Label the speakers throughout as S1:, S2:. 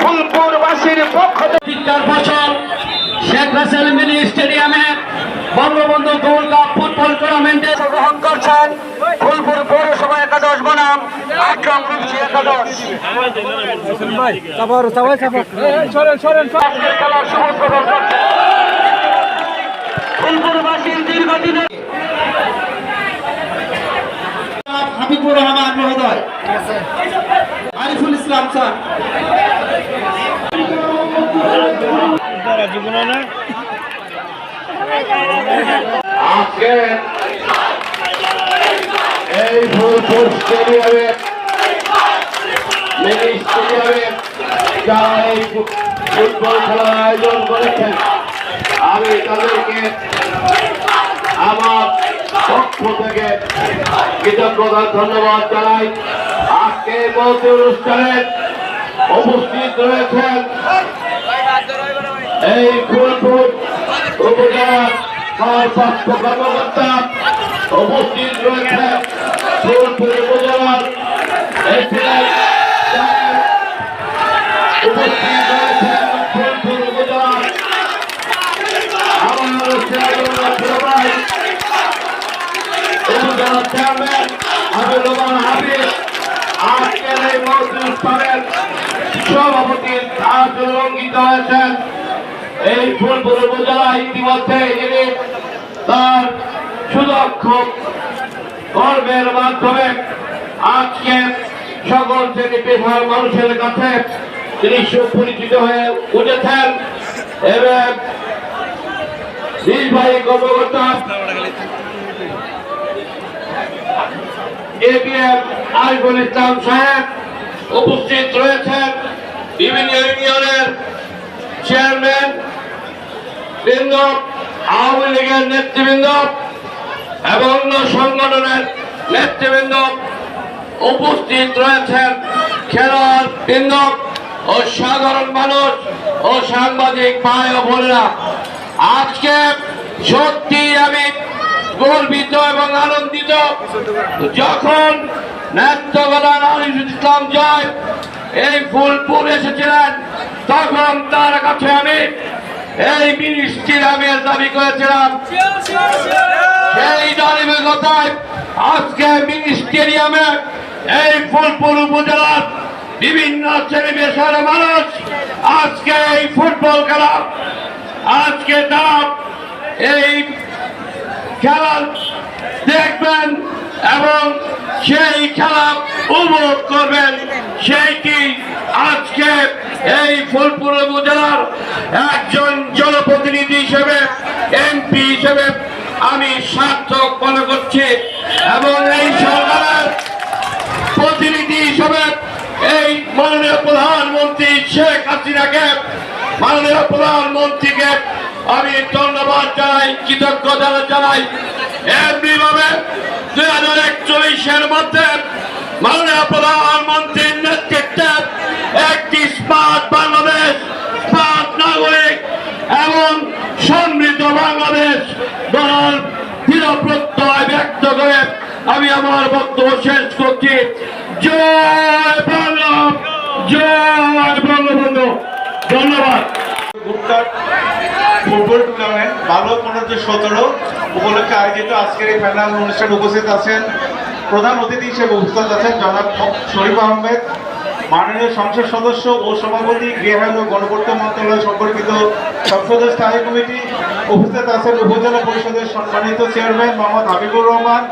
S1: ফুলপুরবাসীর পক্ষ থেকে
S2: চিৎকার ফসল শেখ রাসেল মিনি স্টেডিয়ামে বঙ্গবন্ধু গোল্ড কাপ ফুটবল টুর্নামেন্টে
S1: গ্রহণ করছেন ফুলপুর পৌরসভা একাদশ বনাম আক্রম রূপসী একাদশ। খেলার শুভ উদ্বোধন করছেন। ফুলপুরবাসীর দীর্ঘদিনের
S3: হাবিবুর রহমান মহোদয় আরিফুল ইসলাম স্যার।
S4: আজকে এই ফুলপুর স্টেডিয়ামে, মিনি স্টেডিয়ামে আয়োজন করেছেন, আমি তাদেরকে আমার পক্ষ থেকে কৃতজ্ঞতা, ধন্যবাদ জানাই। আজকে অনুষ্ঠানে উপস্থিত রয়েছেন এই ফুলপুর উপজেলার ভারপ্রাপ্ত কর্মকর্তা উপস্থিত রয়েছে। ফুলপুর উপজেলার অনুষ্ঠানের সভাপতির হাত হয়েছেন এই ফুলপুর উপজেলা ইতিমধ্যে তার সুদক্ষ কর্মের মাধ্যমে আজকে সকল শ্রেণি পেশার মানুষের কাছে তিনি সুপরিচিত হয়ে উঠেছেন। এবং নির্বাহী কর্মকর্তা এবিএম আরিফুল ইসলাম সাহেব উপস্থিত রয়েছেন। বিভিন্ন ইউনিয়নের চেয়ারম্যান বৃন্দ আওয়ামী লীগের নেতৃবৃন্দ এবং অন্য সংগঠনের নেতৃবৃন্দ উপস্থিত রয়েছেন খেলোয়াড় বৃন্দ ও সাধারণ মানুষ ও সাংবাদিক ভাই ও বোনেরা। আজকে সত্যি আমি গর্বিত এবং আনন্দিত যখন নেত্রগোলার আরিফুল ইসলাম জয় এই ফুলপুর এসেছিলেন, তখন তার কাছে আমি এই মিনিস্ট্রির আমি দাবি করেছিলাম। সেই ধারাবাহিকতায় আজকে মিনি স্টেডিয়ামে এই ফুলপুর উপজেলার বিভিন্ন শ্রেণি পেশার মানুষ আজকে এই ফুটবল খেলা, আজকে তারা এই খেলা দেখবেন। এবং সেই খেলা উপভোগ করবেন সেইটি আজকে এই ফুলপুর উপজেলার একজন জনপ্রতিনিধি হিসেবে এমপি হিসেবে আমি সার্থক মনে করছি এবং এই সরকারের প্রতিনিধি হিসেবে এই মাননীয় প্রধানমন্ত্রী শেখ হাসিনাকে, মাননীয় প্রধানমন্ত্রীকে আমি ধন্যবাদ জানাই, কৃতজ্ঞতা জানাই। এমনিভাবে দুই হাজার একচল্লিশের মধ্যে মাননীয় প্রধানমন্ত্রীর নেতৃত্বে একটি স্মার্ট বাংলাদেশ, স্মার্ট নাগরিক এবং সমৃদ্ধ বাংলাদেশ গড়ার দৃঢ় প্রত্যয় ব্যক্ত করে আমি আমার বক্তব্য শেষ করছি। জয় বাংলা, জয় বঙ্গবন্ধু। ধন্যবাদ।
S5: ফুটবল টুর্নামেন্ট বারো, পনেরো, সতেরো উপলক্ষে আয়োজিত আজকের এই প্যানেল অনুষ্ঠানে উপস্থিত আছেন প্রধান অতিথি হিসেবে উপস্থিত আছেন জনাব শরীফ আহমেদ মাননীয় সংসদ সদস্য ও সভাপতি গৃহ ও গণপূর্ত মন্ত্রণালয় সম্পর্কিত সংসদের স্থায়ী কমিটি উপস্থিত আছেন উপজেলা পরিষদের সম্মানিত চেয়ারম্যান মোহাম্মদ হাবিবুর রহমান,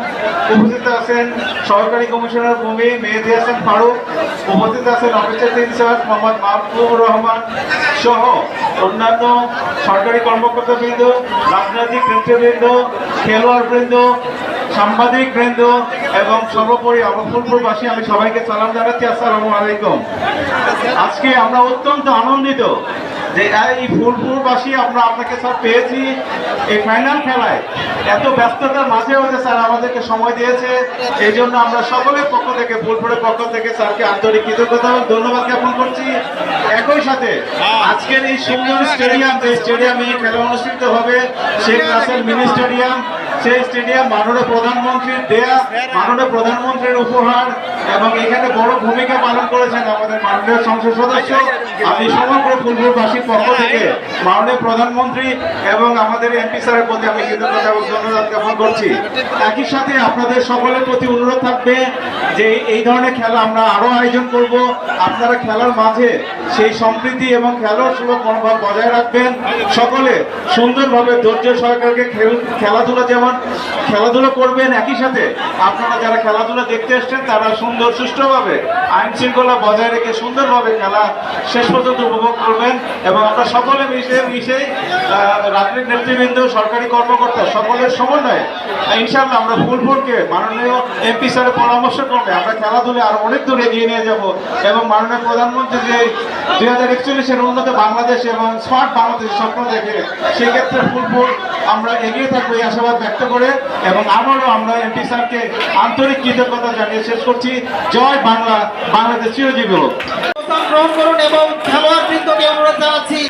S5: উপস্থিত আছেন সহকারী কমিশনার ভূমি মেহেদি হাসান ফারুক, উপস্থিত আছেন officer in charge Mohammad Mahbubur Rahman সহ অন্যান্য সরকারি কর্মকর্তাবৃন্দ, রাজনৈতিক নেতৃবৃন্দ, খেলোয়াড়বৃন্দ সাংবাদিক বৃন্দ এবং সর্বোপরি অবফুলপুরবাসী আমি সবাইকে সালাম জানাচ্ছি, আসসালামু আলাইকুম। আজকে আমরা অত্যন্ত আনন্দিত যে এই ফুলপুরবাসী আমরা আপনাকে স্যার পেয়েছি এই ফাইনাল খেলায়। এত ব্যস্ততার মাঝেও যে স্যার আমাদেরকে সময় দিয়েছে এই জন্য আমরা সকলের পক্ষ থেকে ফুলপুরের পক্ষ থেকে স্যারকে আন্তরিক কৃতজ্ঞতা ও ধন্যবাদ জ্ঞাপন করছি। একই সাথে আজকের এই সুন্দর স্টেডিয়াম, যে স্টেডিয়ামে এই খেলা অনুষ্ঠিত হবে, শেখ রাসেল মিনি স্টেডিয়াম, সেই স্টেডিয়াম মাননীয় প্রধানমন্ত্রীর দেয়া, মাননীয় প্রধানমন্ত্রীর উপহার। এবং এখানে বড় ভূমিকা পালন করেছেন আমাদের মাননীয় সংসদ সদস্য আমি সমগ্র ফুলপুরবাসীর পক্ষ থেকে মাননীয় প্রধানমন্ত্রী এবং আমাদের এমপি স্যারের প্রতি আমি কৃতজ্ঞতা এবং ধন্যবাদ জ্ঞাপন করছি। একই সাথে আপনাদের সকলের প্রতি অনুরোধ থাকবে যে এই ধরনের খেলা আমরা আরও আয়োজন করব। আপনারা খেলার মাঝে সেই সম্প্রীতি এবং খেলার সুলভ মনোভাব বজায় রাখবেন। সকলে সুন্দরভাবে ধৈর্য সহকারে খেল- খেলাধুলা যেমন খেলাধুলা করবেন, একই সাথে আপনারা যারা খেলাধুলা দেখতে এসছেন তারা সুন্দর সুষ্ঠুভাবে আইন শৃঙ্খলা বজায় রেখে সুন্দরভাবে খেলা শেষ পর্যন্ত উপভোগ করবেন এবং আমরা সকলে মিশে মিশে আহ, রাজনৈতিক নেতৃবৃন্দ সরকারি কর্মকর্তা সকলের সমন্বয়ে আহ, ইনশাআল্লাহ আমরা ফুলপুরকে মাননীয় এমপি স্যারের পরামর্শ করবে আমরা খেলাধুলা আরও অনেক দূর এগিয়ে নিয়ে যাব এবং মাননীয় প্রধানমন্ত্রী যে দুই হাজার একচল্লিশের উন্নত বাংলাদেশ এবং স্মার্ট বাংলাদেশ স্বপ্ন দেখে সেক্ষেত্রে ফুলপুর আমরা এগিয়ে থাকব এই আশাবাদ ব্যক্ত করে এবং আবারও আমরা এমপি স্যারকে আন্তরিক কৃতজ্ঞতা জানিয়ে শেষ করছি। জয় বাংলা, বাংলাদেশ চিরজীবী হোক।
S3: গ্রহণ করুন এবং খেলোয়াড় বৃন্দকে আমরা জানাচ্ছি।